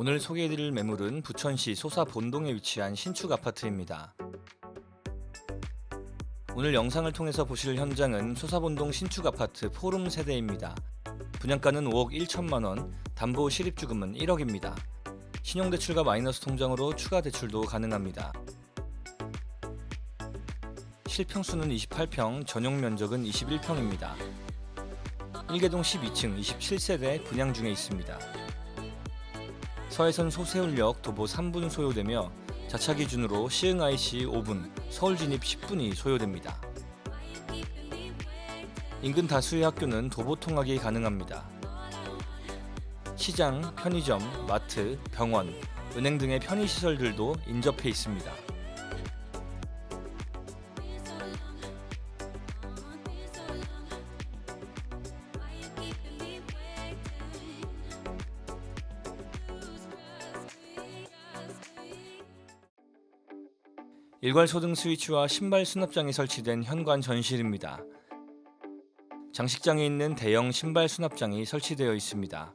오늘 소개해드릴 매물은 부천시 소사 본동에 위치한 신축 아파트입니다. 오늘 영상을 통해서 보실 현장은 소사본동 신축 아파트 포rum 세대입니다. 분양가는 5억 1천만 원, 담보 실입주금은 1억입니다. 신용대출과 마이너스 통장으로 추가 대출도 가능합니다. 실평수는 28평, 전용 면적은 21평입니다. 1개동 12층 27세대 분양 중에 있습니다. 서해선 소세울역 도보 3분 소요되며 자차 기준으로 시흥 IC 5분, 서울 진입 10분이 소요됩니다. 인근 다수의 학교는 도보 통학이 가능합니다. 시장, 편의점, 마트, 병원, 은행 등의 편의시설들도 인접해 있습니다. 일괄 소등 스위치와 신발 수납장이 설치된 현관 전실입니다. 장식장에 있는 대형 신발 수납장이 설치되어 있습니다.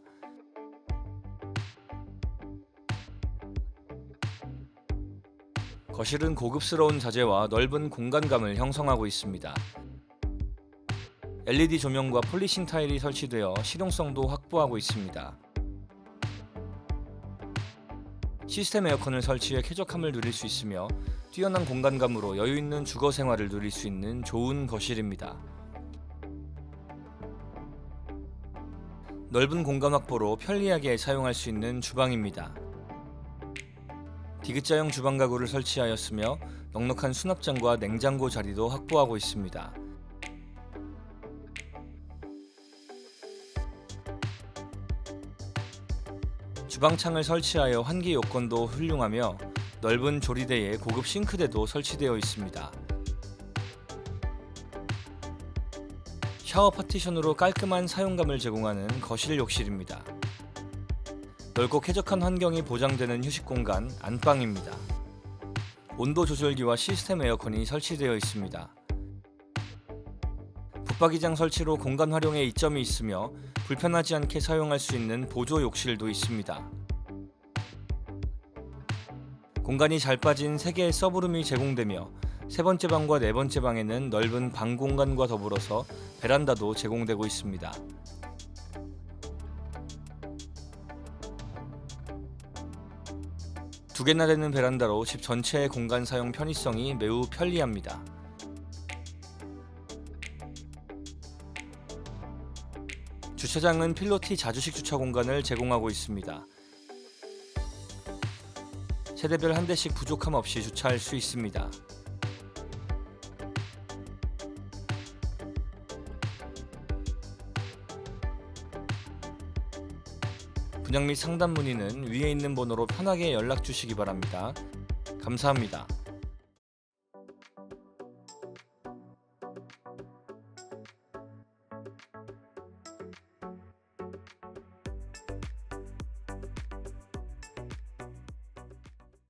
거실은 고급스러운 자재와 넓은 공간감을 형성하고 있습니다. LED 조명과 폴리싱 타일이 설치되어 실용성도 확보하고 있습니다. 시스템 에어컨을 설치해 쾌적함을 누릴 수 있으며 뛰어난 공간감으로 여유 있는 주거 생활을 누릴 수 있는 좋은 거실입니다. 넓은 공간 확보로 편리하게 사용할 수 있는 주방입니다. 디귿자형 주방 가구를 설치하였으며 넉넉한 수납장과 냉장고 자리도 확보하고 있습니다. 주방창을 설치하여 환기 요건도 훌륭하며 넓은 조리대에 고급 싱크대도 설치되어 있습니다. 샤워 파티션으로 깔끔한 사용감을 제공하는 거실 욕실입니다. 넓고 쾌적한 환경이 보장되는 휴식 공간 안방입니다. 온도 조절기와 시스템 에어컨이 설치되어 있습니다. 붙박이장 설치로 공간 활용에 이점이 있으며 불편하지 않게 사용할 수 있는 보조 욕실도 있습니다. 공간이 잘 빠진 3개의 서브룸이 제공되며 세 번째 방과 네 번째 방에는 넓은 방 공간과 더불어서 베란다도 제공되고 있습니다. 두 개나 되는 베란다로 집 전체의 공간 사용 편의성이 매우 편리합니다. 주차장은 필로티 자주식 주차 공간을 제공하고 있습니다. 세대별 한 대씩 부족함 없이 주차할 수 있습니다. 분양 및 상담 문의는 위에 있는 번호로 편하게 연락 주시기 바랍니다. 감사합니다.